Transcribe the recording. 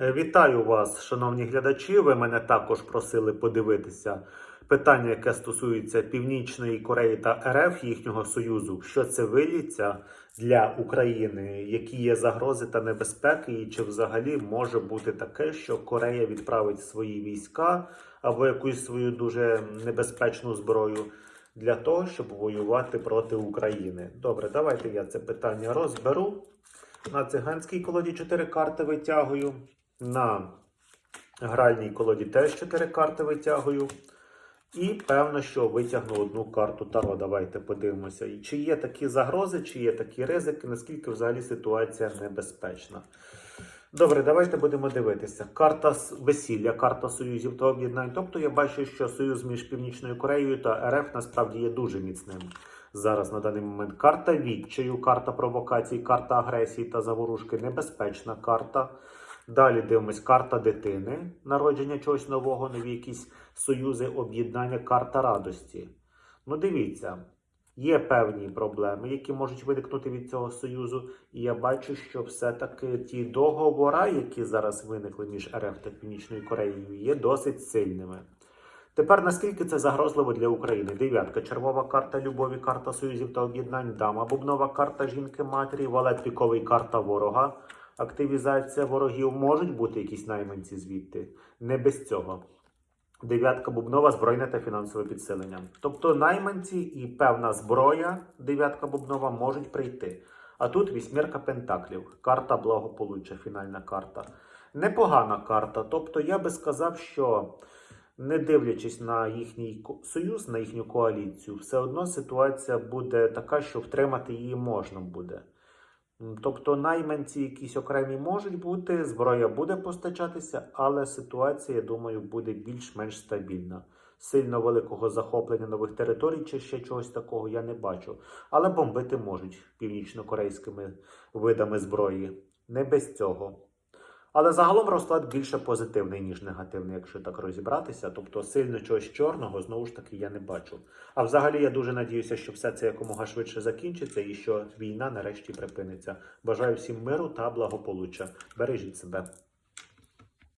Е, Вітаю вас, шановні глядачі. Ви мене також просили подивитися питання, яке стосується Північної Кореї та РФ їхнього союзу. Що це виліться для України? Які є загрози та небезпеки, і чи взагалі може бути таке, що Корея відправить свої війська або якусь свою дуже небезпечну зброю для того, щоб воювати проти України? Добре, давайте я це питання розберу. На циганській колоді 4 карти витягую. На гральній колоді теж 4 карти витягую. І певно, що витягну одну карту Таро. Давайте подивимося. І Чи є такі загрози, чи є такі ризики, наскільки взагалі ситуація небезпечна. Добре, давайте будемо дивитися. Карта весілля, карта союзів та об'єднань. Тобто я бачу, що союз між Північною Кореєю та РФ насправді є дуже міцним зараз на даний момент. Карта відчаю, карта провокацій, карта агресії та заворушки, небезпечна карта. Далі дивимось карта дитини, народження чогось нового, нові якісь союзи, об'єднання, карта радості. Ну, дивіться, є певні проблеми, які можуть виникнути від цього союзу. І я бачу, що все-таки ті договори, які зараз виникли між РФ та Північною Кореєю, є досить сильними. Тепер наскільки це загрозливо для України? Дев'ятка, червова карта любові, карта союзів та об'єднань, дама, бубнова карта жінки матері, валет піковий карта ворога. Активізація ворогів можуть бути якісь найманці звідти. Не без цього. Дев'ятка бубнова збройне та фінансове підсилення. Тобто найманці і певна зброя, дев'ятка бубнова, можуть прийти. А тут вісьмірка пентаклів, карта благополуччя, фінальна карта. Непогана карта. Тобто я би сказав, що не дивлячись на їхній союз, на їхню коаліцію, все одно ситуація буде така, що втримати її можна буде. Тобто найманці якісь окремі можуть бути, зброя буде постачатися, але ситуація, я думаю, буде більш-менш стабільна. Сильно великого захоплення нових територій чи ще чогось такого я не бачу. Але бомбити можуть північно-корейськими видами зброї. Не без цього. Але загалом розклад більше позитивний, ніж негативний, якщо так розібратися. Тобто сильно чогось чорного, знову ж таки, я не бачу. А взагалі я дуже надіюся, що все це якомога швидше закінчиться і що війна нарешті припиниться. Бажаю всім миру та благополуччя. Бережіть себе.